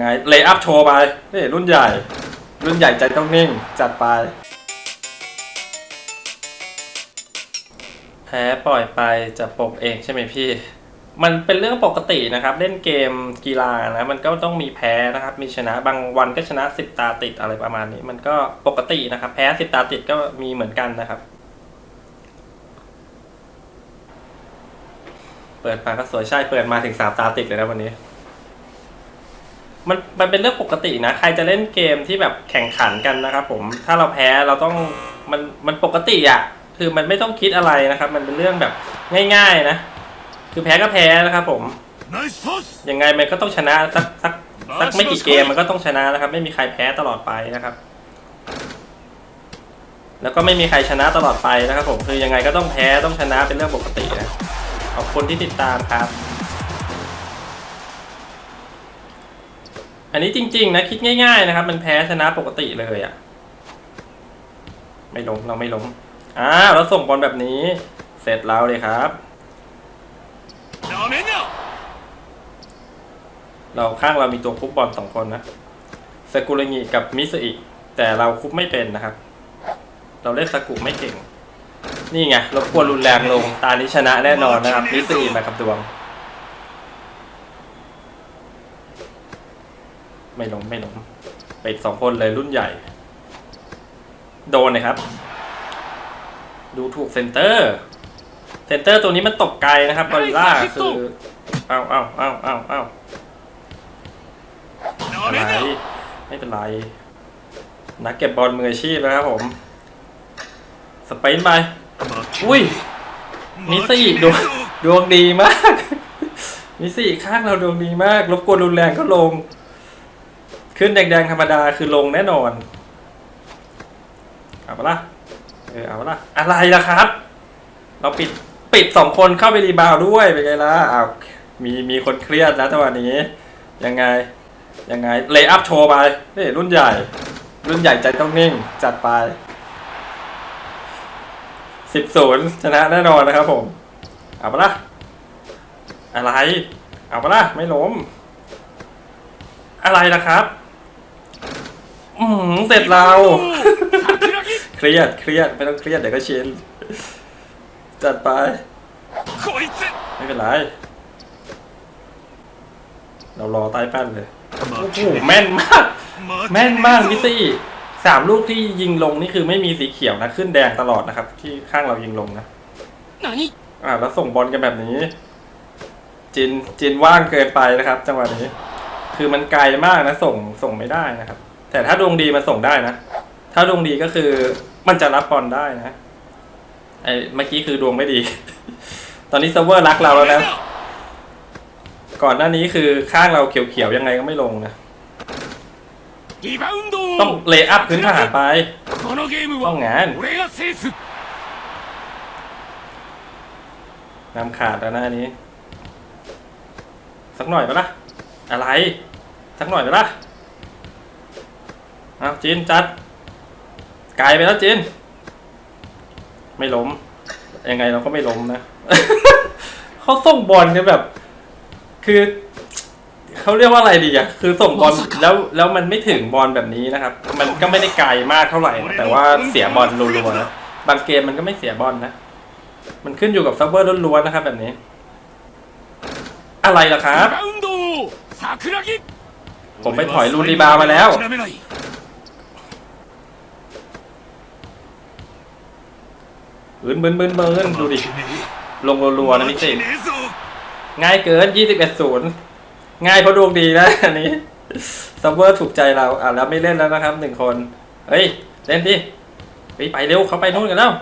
ไง เลย์อัพโชว์ไป นี่รุ่นใหญ่ รุ่นใหญ่ใจต้องนิ่ง จัดไป แพ้ปล่อยไปจะปกเองใช่ไหมพี่ มันเป็นเรื่องปกตินะครับ เล่นเกมกีฬานะมันก็ต้องมีแพ้นะครับ มีชนะบางวันก็ชนะสิบตาติดอะไรประมาณนี้ มันก็ปกตินะครับ แพ้สิบตาติดก็มีเหมือนกันนะครับ เปิดมาก็สวยใช่เปิดมาถึงสามตาติดเลยนะวันนี้ มันมันเป็นเรื่องปกตินะ ใครจะเล่นเกมที่แบบแข่งขันกันนะครับผมถ้าเราแพ้เราต้องมันมันปกติอะ่ะคือมันไม่ต้องคิดอะไรนะครับ มันเป็นเรื่องแบบง่ายๆนะ คือแพ้ก็แพ้นะครับผมยังไงมันก็ต้องชนะสักสักสักไม่กี่เกมมันก็ต้องชนะนะครับ ไม่มีใครแพ้ตลอดไปนะครับ แล้วก็ไม่มีใครชนะตลอดไปนะครับ ผมคือยังไงก็ต้องแพ้ต้องชนะเป็นเรื่องปกตินะขอบคุณที่ติดตามครับ อันนี้จริง ๆ นะ คิดง่าย ๆ นะครับ มันแพ้ชนะปกติเลยอะ่ะ ไม่ล้มเราไม่ล้มอ้าวเราส่งบอลแบบนี้ เสร็จเราเลยครับ เราข้างเรามีตัวคุบบอลสองคนนะสกุลงิกับมิสอิแต่เราคุบไม่เป็นนะครับ เราเล่นสกุลไม่เก่ง นี่ไงรบกวนรุนแรงลง ตานี้ชนะแน่นอนนะครับมิสอิมาครับดวง ไม่ล้มไม่ล้มไปสองคนเลยรุ่นใหญ่ โดนนะครับ ดูถูกเซนเตอร์เซนเตอร์ตัวนี้มันตกไกลนะครับกอลล่าคือเอาเอาเอาเอาเอาอะไรไม่เป็นไรนักเก็บบอลมืออาชีพนะครับผม สเปนไป อุ้ยมิซี่ดวงดวงดีมากมิซี่ข้างเราดวงดีมากรบกวนรุนแรงก็ลง ขึ้นแดงๆธรรมดาคือลงแน่นอน เอาปะล่ะ เออเอาปะล่ะ อะไรล่ะครับ เราปิดปิดสองคนเข้าไปรีบาวด์ด้วยเป็นไงล่ะอ้าวมีมีคนเครียดแล้วจังหวะนี้ ยังไง ยังไง เลย์อัพโชว์ไปนี่รุ่นใหญ่ รุ่นใหญ่ใจต้องนิ่ง จัดไปสิบศูนย์ชนะแน่นอนนะครับผม เอาปะล่ะ อะไร เอาปะล่ะ ไม่ล้ม อะไรนะครับ อืมเสร็จเราเครียดเครียดไม่ต้องเครียดเดี๋ยวก็ชินจัดไปไม่เป็นไรเรารอใต้แป้นเลยโอ้โหแม่นมาก แม่นมากพี่ซี่สามลูกที่ยิงลงนี่คือไม่มีสีเขียวนะขึ้นแดงตลอดนะครับ ที่ข้างเรายิงลงนะอ่าแล้วส่งบอลกันแบบนี้ จินจินว่างเกินไปนะครับ จังหวะนี้ คือมันไกลมากนะส่งส่งไม่ได้นะครับ แต่ถ้าดวงดีมันส่งได้นะ ถ้าดวงดีก็คือมันจะรับบอลได้นะ ไอ้เมื่อกี้คือดวงไม่ดี ตอนนี้เซิร์ฟเวอร์รักเราแล้วนะ ก่อนหน้านี้คือข้างเราเขียวๆยังไงก็ไม่ลงนะ ต้องเลย์อัพพื้นทหารไป ต้องงานน้ำขาดแล้วหน้านี้ สักหน่อยก็ละอะไร สักหน่อยก็ละ เอาจีนจัดไกลไปแล้วจีน ไม่ล้ม ยังไงเราก็ไม่ล้มนะ เขาส่งบอลเนี่ยแบบ คือเขาเรียกว่าอะไรดีอะคือส่งบอลแล้วแล้วมันไม่ถึงบอลแบบนี้นะครับ มันก็ไม่ได้ไกลมากเท่าไหร่นะแต่ว่าเสียบอลรัวๆนะบางเกมมันก็ไม่เสียบอลนะ มันขึ้นอยู่กับซับเบอร์ล้วนๆนะครับ แบบนี้ อะไรล่ะครับ ผมไปถอยลูนีบามาแล้ว เบินเบิร์นเบิร์นเบิร์นดูดิ ลงรัวๆนะมิสิง่ายเกิน 21ศูนย์ง่ายเพราะดวงดีนะอันนี้ซัมเวอร์ถูกใจเรา อะแล้วไม่เล่นแล้วนะครับหนึ่งคน เฮ้ย เล่นดิไปไปเร็วเขาไปนู่นกันแล้ว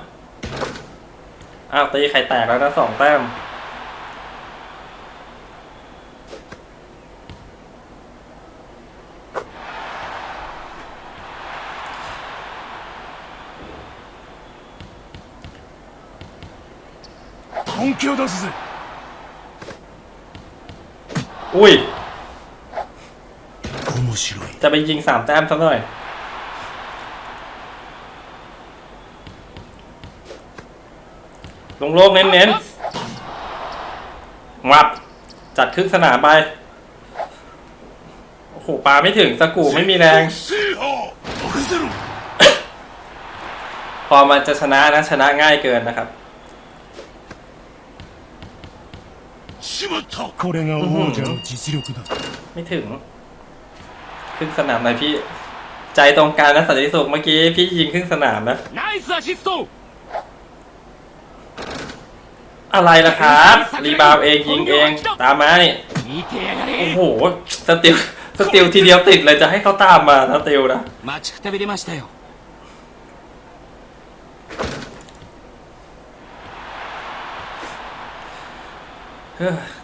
อ้าวตีไข่แตกแล้วนะสองแต้ม 本気を出すぜ อุ้ย 面白い จะไปยิงสามแต้มซะหน่อย ลงโลกเน้นๆ งับ จัดครึ่งสนามไป โอ้โห หปลาไม่ถึงสกรูไม่มีแรง 制覇任せろ พอมันจะชนะนะชนะง่ายเกินนะครับ しまったこれが王者の実力だ ไม่ถึง ครึ่งสนามเลยพี่ ใจตรงกันนะสันติสุขเมื่อกี้พี่ยิงครึ่งสนามนะ ナイスアシスト อะไรล่ะครับ รีบาวเองยิงเอง ตามมานี่ 見てやが โอ้ れ โห สติล สติลทีเดียวติดเลยจะให้เขาตามมาสติลนะ 待ちくたびれましたよ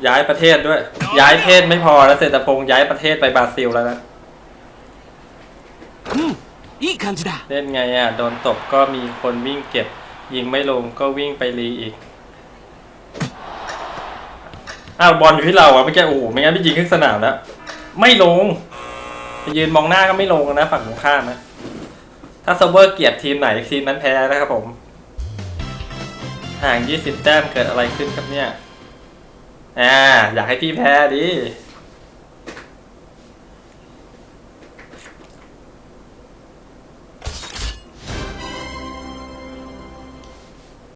ย้ายประเทศด้วย ย้ายเทศไม่พอแล้วเศรษฐพงย้ายประเทศไปบราซิลแล้วนะเล่นไงอะโดนตบก็มีคนวิ่งเก็บ ยิงไม่ลงก็วิ่งไปรีอีกอ้าวบอลอยู่ที่เราอะไม่แก่โอ้โหไม่งั้นพี่ยิงขึ้นสนามแล้วไม่ลงไปยืนมองหน้าก็ไม่ลงนะฝั่งของข้ามนะถ้าเซิร์ฟเวอร์เกียดทีมไหนทีมนั้นแพ้นะครับผม ห่างยี่สิบแต้มเกิดอะไรขึ้นครับเนี่ย อ่าอยากให้พี่แพ้ดิ